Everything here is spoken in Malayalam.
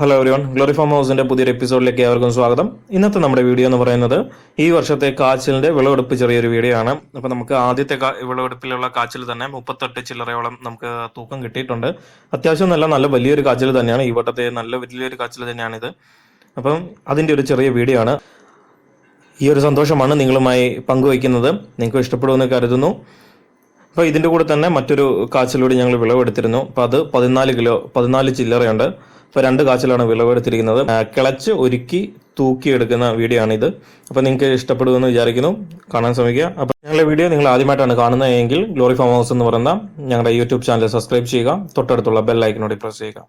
ഹലോ എവരിവൺ ഗ്ലോറി ഫാം ഹൗസിന്റെ പുതിയൊരു എപ്പിസോഡിലേക്ക് ഏവർക്കും സ്വാഗതം. ഇന്നത്തെ നമ്മുടെ വീഡിയോ എന്ന് പറയുന്നത് ഈ വർഷത്തെ കാച്ചിലിന്റെ വിളവെടുപ്പ് ചെറിയൊരു വീഡിയോ ആണ്. അപ്പൊ നമുക്ക് ആദ്യത്തെ വിളവെടുപ്പിലുള്ള കാച്ചിൽ തന്നെ മുപ്പത്തെട്ട് ചില്ലറയോളം നമുക്ക് തൂക്കം കിട്ടിയിട്ടുണ്ട്. അത്യാവശ്യം നല്ല നല്ല വലിയൊരു കാച്ചിൽ തന്നെയാണ്. ഈ വട്ടത്തെ നല്ല വലിയൊരു കാച്ചിൽ തന്നെയാണ് ഇത് അപ്പം അതിന്റെ ഒരു ചെറിയ വീഡിയോ ആണ്. ഈ ഒരു സന്തോഷമാണ് നിങ്ങളുമായി പങ്കുവയ്ക്കുന്നത്. നിങ്ങൾക്ക് ഇഷ്ടപ്പെടുമെന്ന് കരുതുന്നു. അപ്പോൾ ഇതിന്റെ കൂടെ തന്നെ മറ്റൊരു കാച്ചിലൂടെ ഞങ്ങൾ വിളവെടുത്തിരുന്നു. അപ്പോൾ അത് പതിനാല് കിലോ പതിനാല് ചില്ലറയുണ്ട്. അപ്പോൾ രണ്ട് കാച്ചിലാണ് വിളവെടുത്തിരിക്കുന്നത്. കിളച്ച് ഒരുക്കി തൂക്കിയെടുക്കുന്ന വീഡിയോ ആണിത്. അപ്പോൾ നിങ്ങൾക്ക് ഇഷ്ടപ്പെടുമെന്ന് വിചാരിക്കുന്നു. കാണാൻ ശ്രമിക്കുക. അപ്പോൾ ഞങ്ങളുടെ വീഡിയോ നിങ്ങൾ ആദ്യമായിട്ടാണ് കാണുന്നതെങ്കിൽ ഗ്ലോറി ഫാം ഹൗസ് എന്ന് പറയുന്ന ഞങ്ങളുടെ യൂട്യൂബ് ചാനൽ സബ്സ്ക്രൈബ് ചെയ്യുക. തൊട്ടടുത്തുള്ള ബെൽ ഐക്കനോട് പ്രസ് ചെയ്യുക.